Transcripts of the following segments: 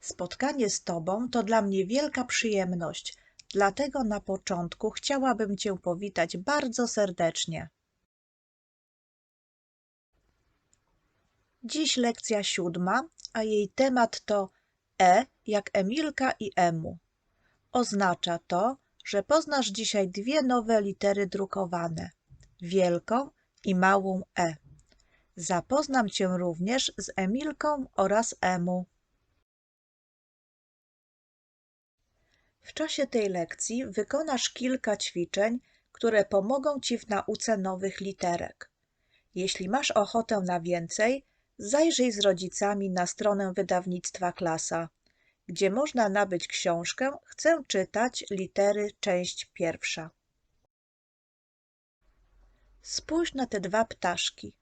Spotkanie z Tobą to dla mnie wielka przyjemność, dlatego na początku chciałabym Cię powitać bardzo serdecznie. Dziś lekcja siódma, a jej temat to E jak Emilka i Emu. Oznacza to, że poznasz dzisiaj dwie nowe litery drukowane wielką i małą E. Zapoznam Cię również z Emilką oraz Emu. W czasie tej lekcji wykonasz kilka ćwiczeń, które pomogą Ci w nauce nowych literek. Jeśli masz ochotę na więcej, zajrzyj z rodzicami na stronę wydawnictwa Klasa, gdzie można nabyć książkę Chcę czytać litery część pierwsza. Spójrz na te dwa ptaszki.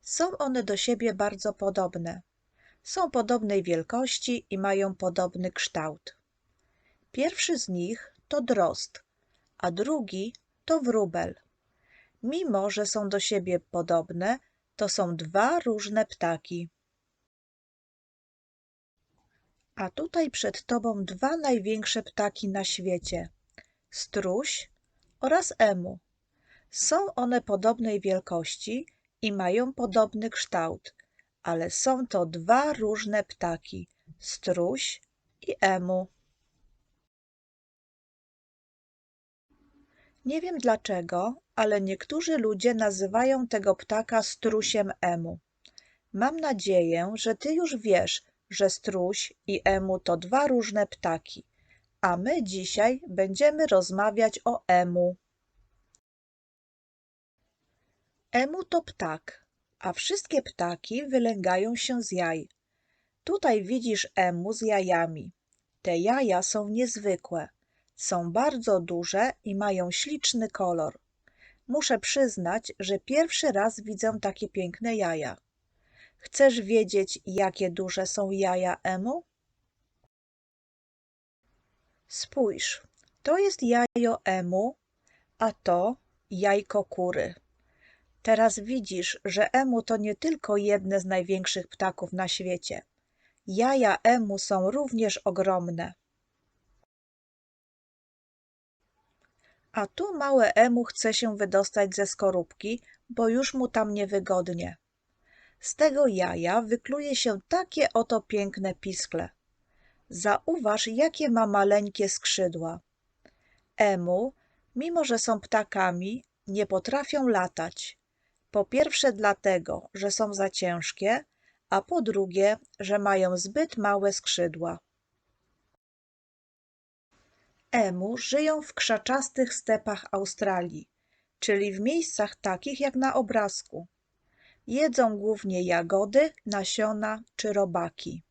Są one do siebie bardzo podobne. Są podobnej wielkości i mają podobny kształt. Pierwszy z nich to drozd, a drugi to wróbel. Mimo, że są do siebie podobne, to są dwa różne ptaki. A tutaj przed tobą dwa największe ptaki na świecie: struś oraz emu. Są one podobnej wielkości i mają podobny kształt, ale są to dwa różne ptaki: struś i emu. Nie wiem dlaczego, ale niektórzy ludzie nazywają tego ptaka strusiem emu. Mam nadzieję, że ty już wiesz, że struś i emu to dwa różne ptaki, a my dzisiaj będziemy rozmawiać o emu. Emu to ptak, a wszystkie ptaki wylęgają się z jaj. Tutaj widzisz emu z jajami. Te jaja są niezwykłe. Są bardzo duże i mają śliczny kolor. Muszę przyznać, że pierwszy raz widzę takie piękne jaja. Chcesz wiedzieć, jakie duże są jaja emu? Spójrz, to jest jajo emu, a to jajko kury. Teraz widzisz, że emu to nie tylko jedne z największych ptaków na świecie. Jaja emu są również ogromne. A tu małe emu chce się wydostać ze skorupki, bo już mu tam niewygodnie. Z tego jaja wykluje się takie oto piękne piskle. Zauważ, jakie ma maleńkie skrzydła. Emu, mimo że są ptakami, nie potrafią latać. Po pierwsze dlatego, że są za ciężkie, a po drugie, że mają zbyt małe skrzydła. Emu żyją w krzaczastych stepach Australii, czyli w miejscach takich jak na obrazku. Jedzą głównie jagody, nasiona czy robaki.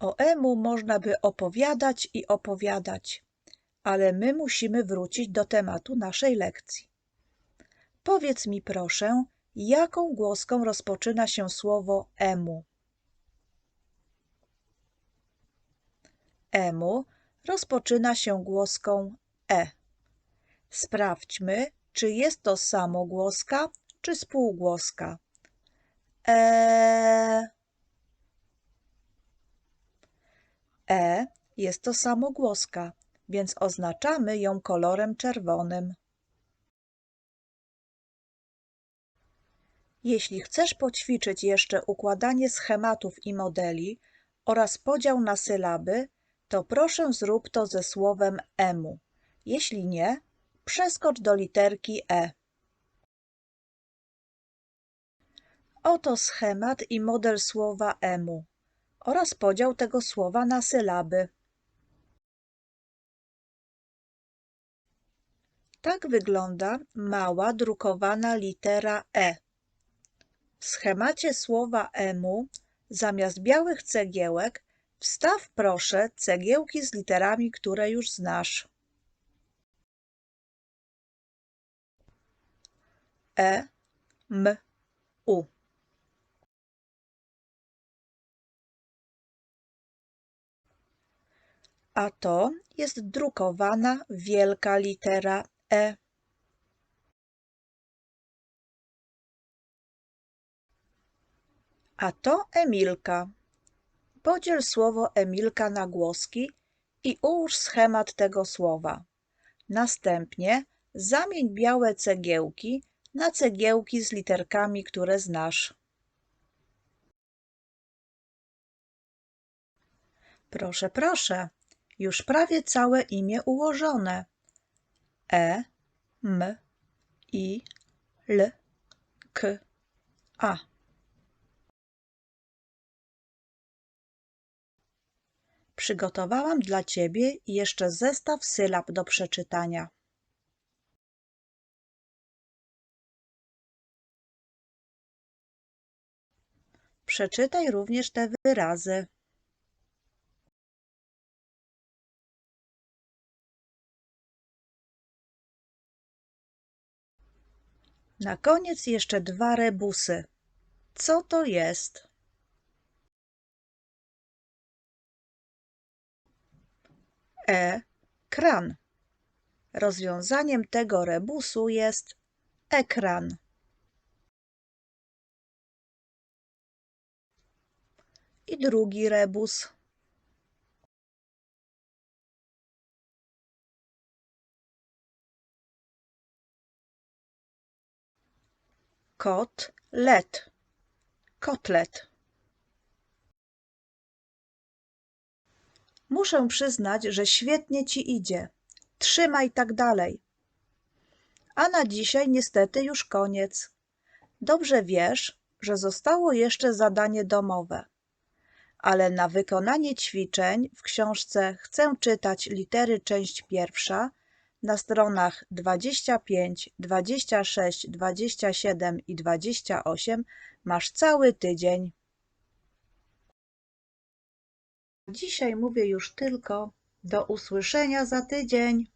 O emu można by opowiadać i opowiadać, ale my musimy wrócić do tematu naszej lekcji. Powiedz mi proszę, jaką głoską rozpoczyna się słowo emu? Emu rozpoczyna się głoską e. Sprawdźmy, czy jest to samogłoska, czy spółgłoska. E. E jest to samogłoska, więc oznaczamy ją kolorem czerwonym. Jeśli chcesz poćwiczyć jeszcze układanie schematów i modeli oraz podział na sylaby, to proszę zrób to ze słowem emu. Jeśli nie, przeskocz do literki e. Oto schemat i model słowa emu oraz podział tego słowa na sylaby. Tak wygląda mała drukowana litera E. W schemacie słowa emu zamiast białych cegiełek Wstaw proszę cegiełki z literami, które już znasz. E, M, U. A to jest drukowana wielka litera E. A to Emilka. Podziel słowo Emilka na głoski i ułóż schemat tego słowa. Następnie zamień białe cegiełki na cegiełki z literkami, które znasz. Proszę, proszę, już prawie całe imię ułożone. E, M, I, L, K, A. Przygotowałam dla Ciebie jeszcze zestaw sylab do przeczytania. Przeczytaj również te wyrazy. Na koniec jeszcze dwa rebusy. Co to jest? E. Kran. Rozwiązaniem tego rebusu jest ekran. I drugi rebus. Kot, let. Kotlet. Muszę przyznać, że świetnie ci idzie. Trzymaj tak dalej. A na dzisiaj niestety już koniec. Dobrze wiesz, że zostało jeszcze zadanie domowe. Ale na wykonanie ćwiczeń w książce Chcę czytać litery część pierwsza na stronach 25, 26, 27 i 28 masz cały tydzień. Dzisiaj mówię już tylko do usłyszenia za tydzień.